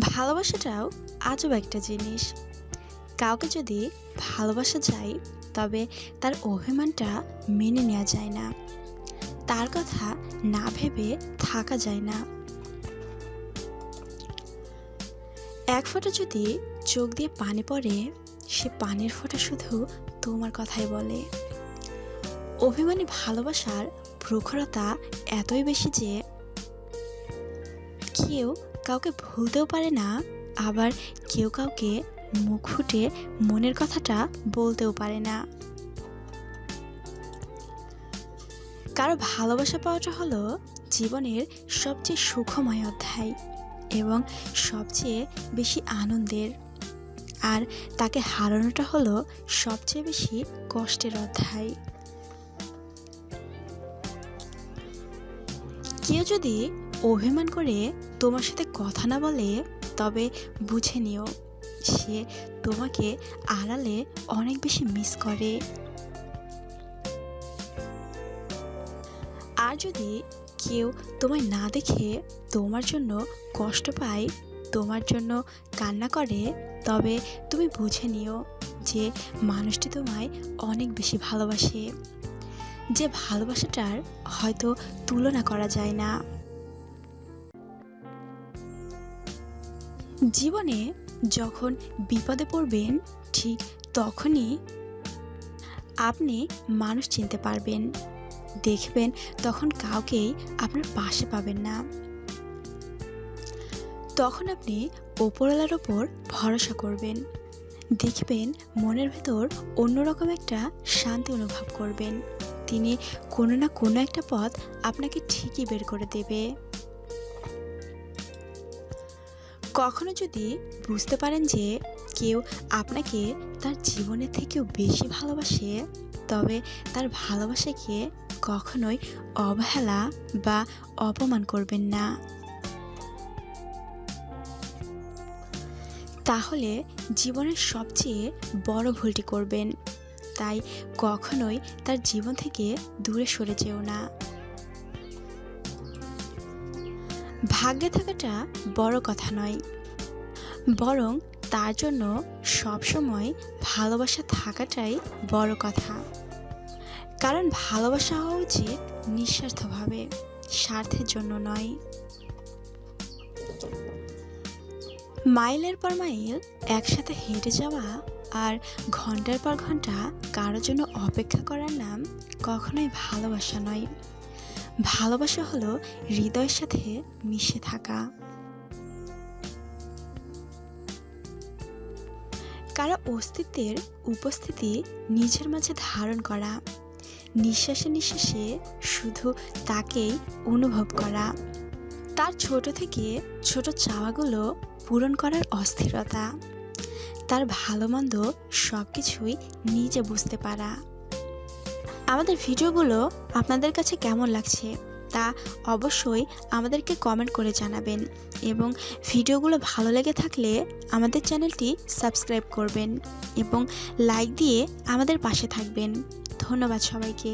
ভালোবাসাটাও আজব একটা জিনিস। কাউকে যদি ভালোবাসা যায়, তবে তার অভিমানটা মেনে নেওয়া যায় না। তার কথা না ভেবে থাকা যায় না। এক ফোঁটা যদি চোখ দিয়ে পানি পড়ে, সে পানির ফোঁটা শুধু তোমার কথাই বলে। অভিমানী ভালোবাসার প্রখরতা এতই বেশি যে কেউ কাউকে ভুলতেও পারে না, আবার কেউ কাউকে মুখ ফুটে মনের কথাটা বলতেও পারে না। কারও ভালোবাসা পাওয়াটা হলো জীবনের সবচেয়ে সুখময় অধ্যায় এবং সবচেয়ে বেশি আনন্দের। আর তাকে হারানোটা হলো সবচেয়ে বেশি কষ্টের অধ্যায়। কেউ যদি অভিমান করে তোমার সাথে কথা না বলে, তবে বুঝে নিও, সে তোমাকে আড়ালে অনেক বেশি মিস করে। আর যদি কেউ তোমায় না দেখে তোমার জন্য কষ্ট পায়, তোমার জন্য কান্না করে, তবে তুমি বুঝে নিও যে মানুষটি তোমায় অনেক বেশি ভালোবাসে। যে ভালোবাসাটার হয়তো তুলনা করা যায় না। জীবনে যখন বিপদে পড়বেন, ঠিক তখনই আপনি মানুষ চিনতে পারবেন। দেখবেন তখন কাউকেই আপনার পাশে পাবেন না। তখন আপনি ওপরওয়ালার ওপর ভরসা করবেন। দেখবেন মনের ভেতর অন্যরকম একটা শান্তি অনুভব করবেন। তিনি কোনো না কোনো একটা পথ আপনাকে ঠিকই বের করে দেবে। কখনো যদি বুঝতে পারেন যে কেউ আপনাকে তার জীবনের থেকেও বেশি ভালোবাসে, তবে তার ভালোবাসাকে কখনোই অবহেলা বা অপমান করবেন না। তাহলে জীবনের সবচেয়ে বড় ভুলটি করবেন। তাই কখনোই তার জীবন থেকে দূরে সরে যেও না। ভাগ্যে থাকাটা বড় কথা নয়। বরং তার জন্য সবসময় ভালোবাসা থাকাটাই বড় কথা। কারণ ভালোবাসা হওয়া উচিত নিঃস্বার্থভাবে, স্বার্থের জন্য নয়। মাইলের পর মাইল একসাথে হেঁটে যাওয়া আর ঘণ্টার পর ঘণ্টা কারোর জন্য অপেক্ষা করার নাম কখনোই ভালোবাসা নয়। ভালোবাসা হলো হৃদয়ের সাথে মিশে থাকা। কারও অস্তিত্বের উপস্থিতি নিজের মাঝে ধারণ করা, নিঃশ্বাসে নিঃশ্বাসে শুধু তাকেই অনুভব করা। তার ছোট থেকে ছোট চাওয়াগুলো পূরণ করার অস্থিরতা, তার ভালো মন্দ সব কিছুই নিজে বুঝতে পারা। আমাদের ভিডিওগুলো আপনাদের কাছে কেমন লাগছে তা অবশ্যই আমাদেরকে কমেন্ট করে জানাবেন এবং ভিডিওগুলো ভালো লেগে থাকলে আমাদের চ্যানেলটি সাবস্ক্রাইব করবেন এবং লাইক দিয়ে আমাদের পাশে থাকবেন। ধন্যবাদ সবাইকে।